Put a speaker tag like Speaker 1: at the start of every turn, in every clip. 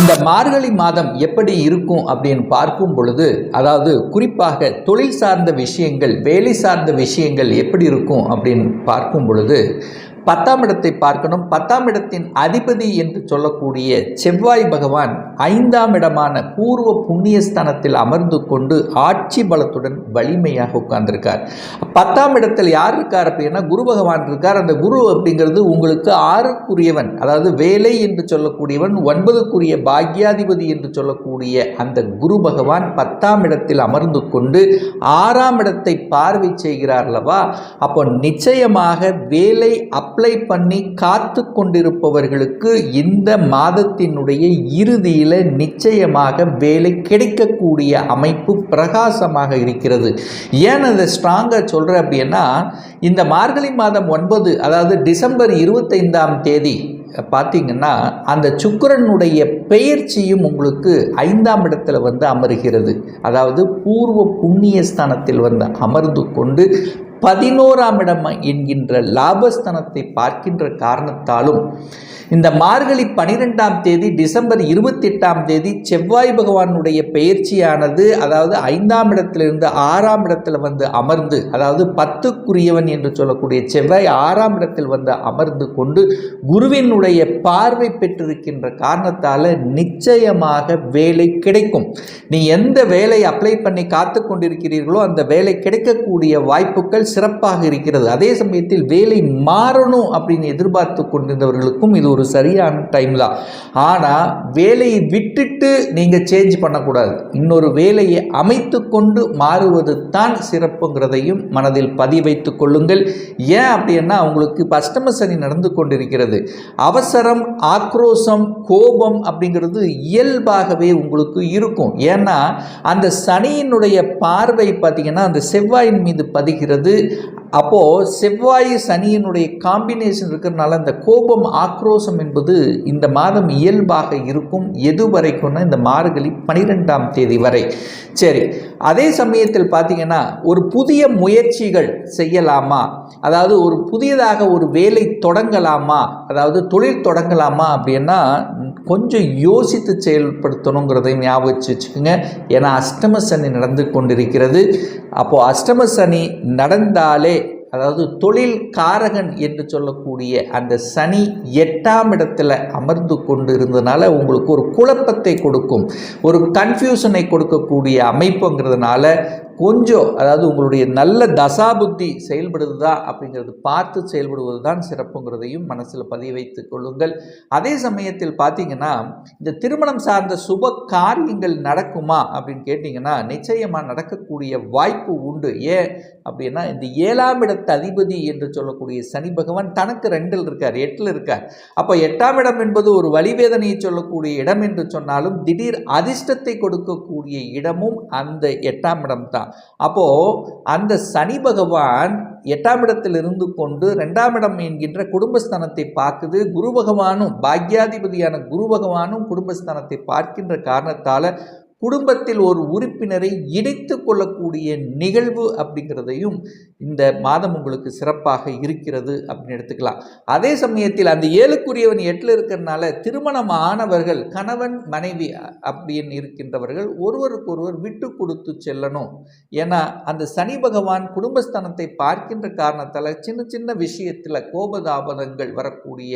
Speaker 1: இந்த மார்கழி மாதம் எப்படி இருக்கும் அப்படின்னு பார்க்கும் பொழுது அதாவது குறிப்பாக தொழில் சார்ந்த விஷயங்கள் வேலை சார்ந்த விஷயங்கள் எப்படி இருக்கும் அப்படின்னு பார்க்கும் பொழுது பத்தாம் இடத்தை பார்க்கணும். பத்தாம் இடத்தின் அதிபதி என்று சொல்லக்கூடிய செவ்வாய் பகவான் ஐந்தாம் இடமான பூர்வ புண்ணியஸ்தானத்தில் அமர்ந்து கொண்டு ஆட்சி பலத்துடன் வலிமையாக உட்கார்ந்திருக்கார். பத்தாம் இடத்தில் யார் இருக்கார் அப்படின்னா குரு பகவான் இருக்கார். அந்த குரு அப்படிங்கிறது உங்களுக்கு ஆறுக்குரியவன் அதாவது வேலை என்று சொல்லக்கூடியவன் ஒன்பதுக்குரிய பாக்யாதிபதி என்று சொல்லக்கூடிய அந்த குரு பகவான் பத்தாம் இடத்தில் அமர்ந்து கொண்டு ஆறாம் இடத்தை பார்வை செய்கிறார் அல்லவா? அப்போ நிச்சயமாக வேலை அப்ளை பண்ணி காத்து கொண்டிருப்பவர்களுக்கு இந்த மாதத்தினுடைய இறுதியில் நிச்சயமாக வேலை கிடைக்கக்கூடிய அமைப்பு பிரகாசமாக இருக்கிறது. ஏன் அதை ஸ்ட்ராங்காக சொல்கிறேன் அப்படின்னா இந்த மார்கழி மாதம் ஒன்பது அதாவது டிசம்பர் இருபத்தைந்தாம் தேதி பார்த்தீங்கன்னா அந்த சுக்கரனுடைய பெயர்ச்சியும் உங்களுக்கு ஐந்தாம் இடத்துல வந்து அமர்கிறது. அதாவது பூர்வ புண்ணிய ஸ்தானத்தில் வந்து அமர்ந்து கொண்டு பதினோராம் இடம் என்கின்ற லாபஸ்தனத்தை பார்க்கின்ற காரணத்தாலும் இந்த மார்கழி பனிரெண்டாம் தேதி டிசம்பர் இருபத்தி எட்டாம் தேதி செவ்வாய் பகவானுடைய பெயர்ச்சியானது அதாவது ஐந்தாம் இடத்திலிருந்து ஆறாம் இடத்துல வந்து அமர்ந்து அதாவது பத்துக்குரியவன் என்று சொல்லக்கூடிய செவ்வாய் ஆறாம் இடத்தில் வந்து அமர்ந்து கொண்டு குருவினுடைய பார்வை பெற்றிருக்கின்ற காரணத்தால் நிச்சயமாக வேலை கிடைக்கும். நீ எந்த வேலை அப்ளை பண்ணி காத்து கொண்டிருக்கிறீர்களோ அந்த வேலை கிடைக்கக்கூடிய வாய்ப்புகள் சிறப்பாக இருக்கிறது. அதே சமயத்தில் வேலை மாறணும் அப்படின்னு எதிர்பார்த்து கொண்டிருந்தவர்களுக்கும் இது ஒரு சரியான டைம் தான். ஆனால் வேலையை விட்டுட்டு நீங்கள் சேஞ்ச் பண்ணக்கூடாது. இன்னொரு வேலையை அமைத்து கொண்டு மாறுவது தான் சிறப்புங்கிறதையும் மனதில் பதிய கொள்ளுங்கள். ஏன் அப்படின்னா உங்களுக்கு பஸ்டம சனி நடந்து கொண்டிருக்கிறது. அவசரம் ஆக்ரோஷம் கோபம் அப்படிங்கிறது இயல்பாகவே உங்களுக்கு இருக்கும். ஏன்னா அந்த சனியினுடைய பார்வை பார்த்திங்கன்னா அந்த செவ்வாயின் மீது பதிகிறது. அப்போது செவ்வாய் சனியினுடைய காம்பினேஷன் இருக்கிறதுனால அந்த கோபம் ஆக்ரோஷம் என்பது இந்த மாதம் இயல்பாக இருக்கும். எது வரைக்கும்னா இந்த மார்கழி பனிரெண்டாம் தேதி வரை. சரி அதே சமயத்தில் பார்த்தீங்கன்னா ஒரு புதிய முயற்சிகள் செய்யலாமா? அதாவது ஒரு புதியதாக ஒரு வேலை தொடங்கலாமா? அதாவது தொழில் தொடங்கலாமா அப்படின்னா கொஞ்சம் யோசித்து செயல்படுத்தணுங்கிறதை ஞாபகம் வச்சுக்கோங்க. ஏன்னா அஷ்டம சனி நடந்து கொண்டிருக்கிறது. அப்போது அஷ்டம சனி நடந்தாலே அதாவது தொழில் காரகன் என்று சொல்லக்கூடிய அந்த சனி எட்டாம் இடத்துல அமர்ந்து கொண்டு இருந்ததுனால உங்களுக்கு ஒரு குழப்பத்தை கொடுக்கும். ஒரு கன்ஃபியூஷனை கொடுக்கக்கூடிய அமைப்புங்கிறதுனால கொஞ்சம் அதாவது உங்களுடைய நல்ல தசாபுத்தி செயல்படுதா அப்படிங்கிறது பார்த்து செயல்படுவது தான் சிறப்புங்கிறதையும் மனசில் பதிய வைத்து கொள்ளுங்கள். அதே சமயத்தில் பார்த்தீங்கன்னா இந்த திருமணம் சார்ந்த சுப காரியங்கள் நடக்குமா அப்படின்னு கேட்டிங்கன்னா நிச்சயமாக நடக்கக்கூடிய வாய்ப்பு உண்டு. ஏன் அப்படின்னா இந்த ஏழாம் இடத்து அதிபதி என்று சொல்லக்கூடிய சனி பகவான் தனக்கு ரெண்டில் இருக்கார் எட்டில் இருக்கார். அப்போ எட்டாம் இடம் என்பது ஒரு வழிவேதனையை சொல்லக்கூடிய இடம் என்று சொன்னாலும் திடீர் அதிர்ஷ்டத்தை கொடுக்கக்கூடிய இடமும் அந்த எட்டாம் இடம் தான் அப்போது அந்த சனி பகவான் எட்டாம் இடத்தில் இருந்து கொண்டு ரெண்டாம் இடம் என்கின்ற குடும்பஸ்தானத்தை பார்க்குது. குரு பகவானும் பாக்யாதிபதியான குரு பகவானும் குடும்பஸ்தானத்தை பார்க்கின்ற காரணத்தால் குடும்பத்தில் ஒரு உறுப்பினரை இணைத்து கொள்ளக்கூடிய நிகழ்வு அப்படிங்கிறதையும் இந்த மாதம் உங்களுக்கு சிறப்பாக இருக்கிறது அப்படின்னு எடுத்துக்கலாம். அதே சமயத்தில் அந்த ஏழுக்குரியவன் எட்டில் இருக்கிறனால திருமணம் ஆனவர்கள் கணவன் மனைவி அப்படின்னு இருக்கின்றவர்கள் ஒருவருக்கொருவர் விட்டு கொடுத்து செல்லணும். ஏன்னா அந்த சனி பகவான் குடும்பஸ்தானத்தை பார்க்கின்ற காரணத்தால் சின்ன சின்ன விஷயத்தில் கோபதாபதங்கள் வரக்கூடிய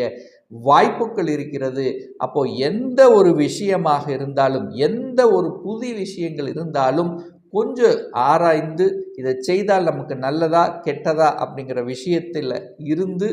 Speaker 1: வாய்ப்புகள் இருக்கிறது. அப்போ எந்த ஒரு விஷயமாக இருந்தாலும் எந்த ஒரு புதிய விஷயங்கள் இருந்தாலும் கொஞ்சம் ஆராய்ந்து இதை செய்தால் நமக்கு நல்லதா கெட்டதா அப்படிங்கிற விஷயத்தில் இருந்து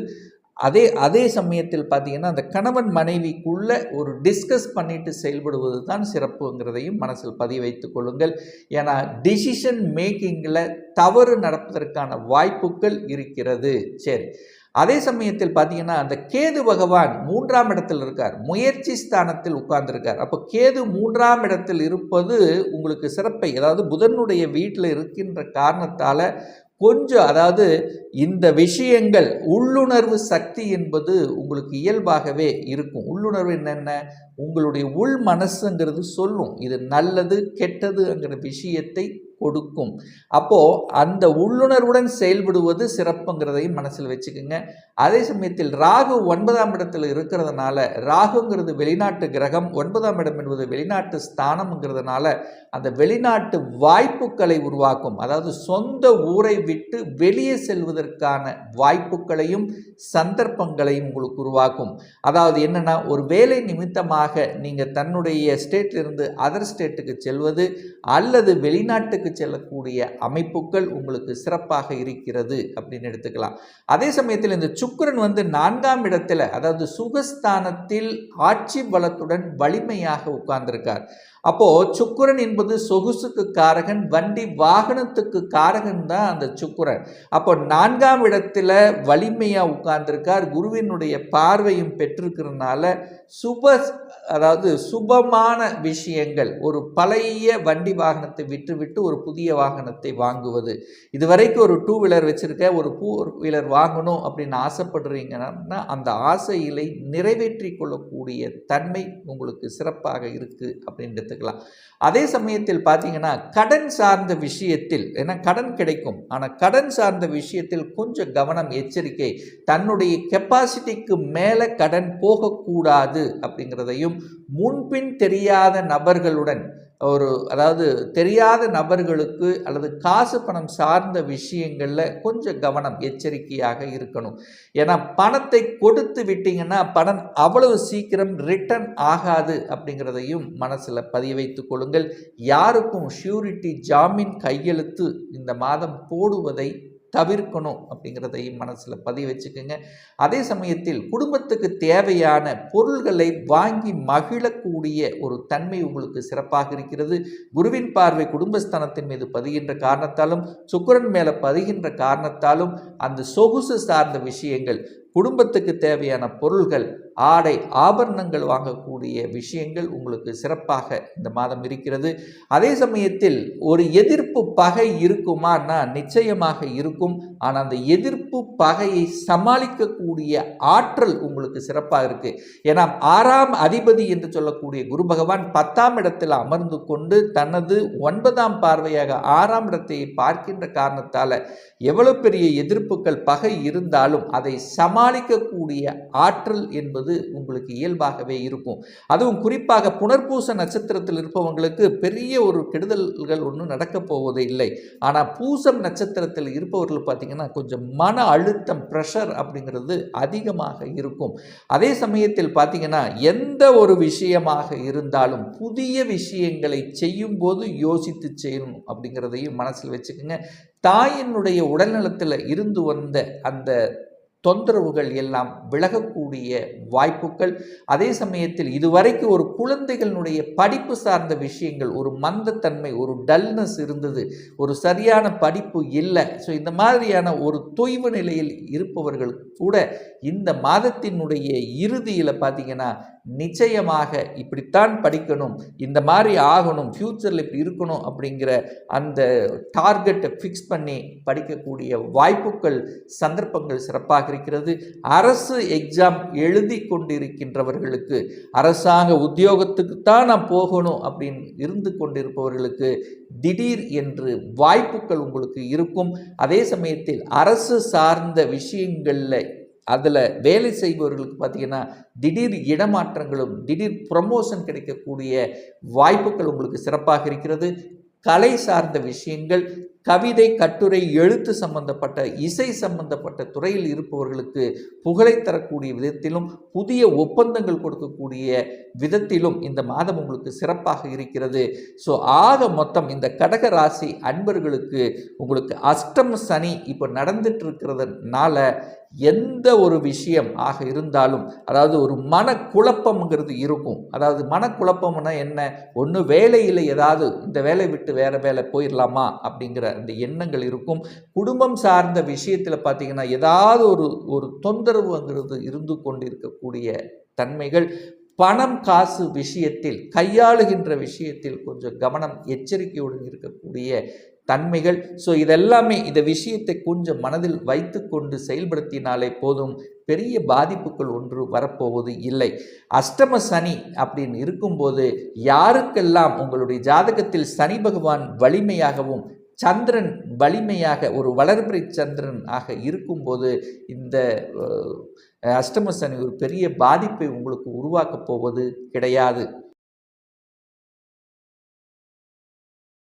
Speaker 1: அதே அதே சமயத்தில் பார்த்தீங்கன்னா அந்த கணவன் மனைவிக்குள்ள ஒரு டிஸ்கஸ் பண்ணிட்டு செயல்படுவது தான் சிறப்புங்கிறதையும் மனசில் பதிய வைத்து கொள்ளுங்கள். ஏன்னா டிசிஷன் மேக்கிங்கில் தவறு நடப்பதற்கான வாய்ப்புகள் இருக்கிறது. சரி. அதே சமயத்தில் பார்த்தீங்கன்னா அந்த கேது பகவான் மூன்றாம் இடத்தில் இருக்கார். முயற்சி ஸ்தானத்தில் உட்கார்ந்துருக்கார். அப்போ கேது மூன்றாம் இடத்தில் இருப்பது உங்களுக்கு சிறப்பை அதாவது புதனுடைய வீட்டில் இருக்கின்ற காரணத்தால் கொஞ்சம் அதாவது இந்த விஷயங்கள் உள்ளுணர்வு சக்தி என்பது உங்களுக்கு இயல்பாகவே இருக்கும். உள்ளுணர்வு என்னென்ன? உங்களுடைய உள் மனசுங்கிறது சொல்லும். இது நல்லது கெட்டதுங்கிற விஷயத்தை கொடுக்கும். அப்போது அந்த உள்ளுணர்வுடன் செயல்படுவது சிறப்புங்கிறதையும் மனசில் வச்சுக்கோங்க. அதே சமயத்தில் ராகு ஒன்பதாம் இடத்தில் இருக்கிறதுனால ராகுங்கிறது வெளிநாட்டு கிரகம் ஒன்பதாம் இடம் என்பது வெளிநாட்டு ஸ்தானம்ங்கிறதுனால அந்த வெளிநாட்டு வாய்ப்புகளை உருவாக்கும். அதாவது சொந்த ஊரை விட்டு வெளியே செல்வதற்கான வாய்ப்புகளையும் சந்தர்ப்பங்களையும் உங்களுக்கு உருவாக்கும். அதாவது என்னென்னா ஒரு வேலை நிமித்தமாக நீங்கள் தன்னுடைய ஸ்டேட்டிலிருந்து அதர் ஸ்டேட்டுக்கு செல்வது அல்லது வெளிநாட்டுக்கு செல்லக்கூடிய அமைப்புகள் உங்களுக்கு சிறப்பாக இருக்கிறது அப்படின்னு எடுத்துக்கலாம். அதே சமயத்தில் இந்த சுக்கரன் வந்து நான்காம் இடத்துல அதாவது சுகஸ்தானத்தில் ஆட்சி பலத்துடன் வலிமையாக உட்கார்ந்திருக்கார். அப்போ சுக்குரன் என்பது சொகுசுக்கு காரகன் வண்டி வாகனத்துக்கு காரகன் தான் அந்த சுக்குரன். அப்போ நான்காம் இடத்துல வலிமையாக உட்கார்ந்துருக்கார். குருவினுடைய பார்வையும் பெற்றிருக்கிறதுனால சுப அதாவது சுபமான விஷயங்கள் ஒரு பழைய வண்டி வாகனத்தை விட்டுவிட்டு ஒரு புதிய வாகனத்தை வாங்குவது. இதுவரைக்கும் ஒரு டூ வீலர் வச்சுருக்க ஒரு ஃபோர் வீலர் வாங்கணும் அப்படின்னு ஆசைப்படுறீங்கன்னா அந்த ஆசையிலை நிறைவேற்றி கொள்ளக்கூடிய தன்மை உங்களுக்கு சிறப்பாக இருக்குது அப்படின்றது எடுத்துக்கலாம். அதே சமயத்தில் பார்த்தீங்கன்னா கடன் சார்ந்த விஷயத்தில் ஏன்னா கடன் கிடைக்கும். ஆனால் கடன் சார்ந்த விஷயத்தில் கொஞ்சம் கவனம் எச்சரிக்கை தன்னுடைய கெப்பாசிட்டிக்கு மேலே கடன் போகக்கூடாது அப்படிங்கிறதையும் முன்பின் தெரியாத நபர்களுடன் ஒரு அதாவது தெரியாத நபர்களுக்கு அல்லது காசு பணம் சார்ந்த விஷயங்களில் கொஞ்சம் கவனம் எச்சரிக்கையாக இருக்கணும். ஏன்னா பணத்தை கொடுத்து விட்டீங்கன்னா பணம் அவ்வளவு சீக்கிரம் ரிட்டர்ன் ஆகாது அப்படிங்கிறதையும் மனசில் பதிய வைத்து கொள்ளுங்கள். யாருக்கும் ஷூரிட்டி ஜாமீன் கையெழுத்து இந்த மாதம் போடுவதை தவிர்க்கணும் அப்படிங்கிறதையும் மனசில் பதிய வச்சுக்கோங்க. அதே சமயத்தில் குடும்பத்துக்கு தேவையான பொருள்களை வாங்கி மகிழக்கூடிய ஒரு தன்மை உங்களுக்கு சிறப்பாக இருக்கிறது. குருவின் பார்வை குடும்பஸ்தானத்தின் மீது பதிகின்ற காரணத்தாலும் சுக்கரன் மேலே பதிகின்ற காரணத்தாலும் அந்த சொகுசு சார்ந்த விஷயங்கள் குடும்பத்துக்கு தேவையான பொருள்கள் ஆடை ஆபரணங்கள் வாங்கக்கூடிய விஷயங்கள் உங்களுக்கு சிறப்பாக இந்த மாதம் இருக்கிறது. அதே சமயத்தில் ஒரு எதிர்ப்பு பகை இருக்குமானா நிச்சயமாக இருக்கும். ஆனால் அந்த எதிர்ப்பு பகையை சமாளிக்கக்கூடிய ஆற்றல் உங்களுக்கு சிறப்பாக இருக்குது ஏன்னா ஆறாம் அதிபதி என்று சொல்லக்கூடிய குரு பகவான் பத்தாம் இடத்தில் அமர்ந்து கொண்டு தனது ஒன்பதாம் பார்வையாக ஆறாம் இடத்தை பார்க்கின்ற காரணத்தால் எவ்வளவு பெரிய எதிர்ப்புகள் பகை இருந்தாலும் அதை சமாளிக்கக்கூடிய ஆற்றல் என்பது உங்களுக்கு இயல்பாகவே இருக்கும். அதுவும் குறிப்பாக புனர்பூச நட்சத்திரத்தில் இருப்பவங்களுக்கு பெரிய ஒரு கெடுதல்கள் ஒன்றும் நடக்கப் போவதே இல்லை. ஆனால் பூசம் நட்சத்திரத்தில் இருப்பவர்கள் பார்த்தீங்கன்னா கொஞ்சம் மன அழுத்தம் ப்ரெஷர் அப்படிங்கிறது அதிகமாக இருக்கும். அதே சமயத்தில் பார்த்தீங்கன்னா எந்த ஒரு விஷயமாக இருந்தாலும் புதிய விஷயங்களை செய்யும்போது யோசித்து செய்யணும் அப்படிங்கிறதையும் மனசில் வச்சுக்கோங்க. தாயினுடைய உடல்நலத்தில் இருந்து வந்த அந்த தொந்தரவுகள் எல்லாம் விலகக்கூடிய வாய்ப்புகள். அதே சமயத்தில் இதுவரைக்கும் ஒரு குழந்தைகளினுடைய படிப்பு சார்ந்த விஷயங்கள் ஒரு மந்தத்தன்மை ஒரு டல்னஸ் இருந்தது. ஒரு சரியான படிப்பு இல்லை. ஸோ இந்த மாதிரியான ஒரு தொய்வு நிலையில் இருப்பவர்கள் கூட இந்த மாதத்தினுடைய இறுதியில் பார்த்தீங்கன்னா நிச்சயமாக இப்படித்தான் படிக்கணும் இந்த மாதிரி ஆகணும் ஃப்யூச்சரில் இப்படி இருக்கணும் அப்படிங்கிற அந்த டார்கெட்டை ஃபிக்ஸ் பண்ணி படிக்கக்கூடிய வாய்ப்புகள் சந்தர்ப்பங்கள் சிறப்பாக இருக்கிறது. அரசு எக்ஸாம் எழுதி கொண்டிருக்கின்றவர்களுக்கு அரசாங்க உத்தியோகத்துக்கு தான் நான் போகணும் அப்படின்னு இருந்து கொண்டிருப்பவர்களுக்கு திடீர் என்று வாய்ப்புகள் உங்களுக்கு இருக்கும். அதே சமயத்தில் அரசு சார்ந்த விஷயங்களில் அதில் வேலை செய்பவர்களுக்கு பார்த்திங்கன்னா திடீர் இடமாற்றங்களும் திடீர் ப்ரமோஷன் கிடைக்கக்கூடிய வாய்ப்புகள் உங்களுக்கு சிறப்பாக இருக்கிறது. கலை சார்ந்த விஷயங்கள் கவிதை கட்டுரை எழுத்து சம்பந்தப்பட்ட இசை சம்பந்தப்பட்ட துறையில் இருப்பவர்களுக்கு புகழை தரக்கூடிய விதத்திலும் புதிய ஒப்பந்தங்கள் கொடுக்கக்கூடிய விதத்திலும் இந்த மாதம் உங்களுக்கு சிறப்பாக இருக்கிறது. ஸோ ஆக மொத்தம் இந்த கடக ராசி அன்பர்களுக்கு உங்களுக்கு அஷ்டம் சனி இப்போ நடந்துட்டு இருக்கிறதுனால எந்த ஒரு விஷயம் ஆக இருந்தாலும் அதாவது ஒரு மனக்குழப்பம்ங்கிறது இருக்கும். அதாவது மனக்குழப்பம்னா என்ன? ஒன்று வேலையில் ஏதாவது இந்த வேலை விட்டு வேறு வேலை போயிடலாமா அப்படிங்கிற அந்த எண்ணங்கள் இருக்கும். குடும்பம் சார்ந்த விஷயத்தில் பார்த்தீங்கன்னா ஏதாவது ஒரு ஒரு தொந்தரவுங்கிறது இருந்து கொண்டு இருக்கக்கூடிய தன்மைகள். பணம் காசு விஷயத்தில் கையாளுகின்ற விஷயத்தில் கொஞ்சம் கவனம் எச்சரிக்கையுடன் இருக்கக்கூடிய தன்மைகள். ஸோ இதெல்லாமே இந்த விஷயத்தை கொஞ்சம் மனதில் வைத்துக்கொண்டு செயல்படுத்தினாலே போதும். பெரிய பாதிப்புகள் ஒன்று வரப்போவது இல்லை. அஷ்டம சனி அப்படின்னு இருக்கும்போது யாருக்கெல்லாம் உங்களுடைய ஜாதகத்தில் சனி பகவான் வலிமையாகவும் சந்திரன் வலிமையாக ஒரு வளர்பிறை சந்திரன் ஆக இருக்கும்போது இந்த அஷ்டம சனி ஒரு பெரிய பாதிப்பை உங்களுக்கு உருவாக்கப் போவது கிடையாது.